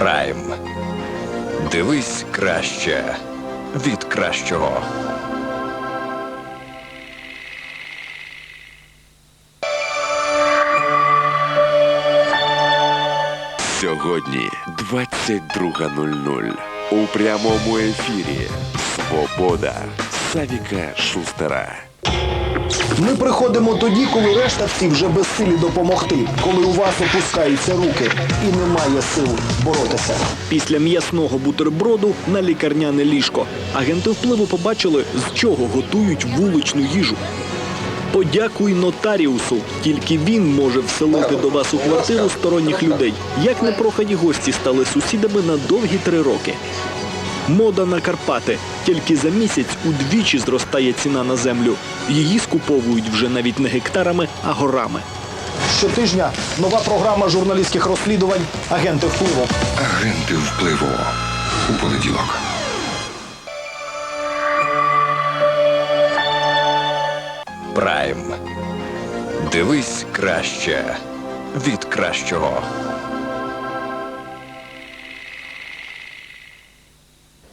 Прайм. Дивись краще від кращого. Сьогодні 22.00 у прямому ефірі Свобода Савіка Шустера. Ми приходимо тоді, коли решта всі вже безсилі допомогти, коли у вас опускаються руки і немає сил боротися. Після м'ясного бутерброду на лікарняне ліжко. Агенти впливу побачили, з чого готують вуличну їжу. Подякуй нотаріусу. Тільки він може вселити до вас у квартиру сторонніх людей. Як непрохані гості стали сусідами на довгі три роки. Мода на Карпати. Тільки за місяць удвічі зростає ціна на землю. Її скуповують вже навіть не гектарами, а горами. Щотижня нова програма журналістських розслідувань Агенти впливу. Агенти впливу у понеділок. Прайм. Дивись краще від кращого.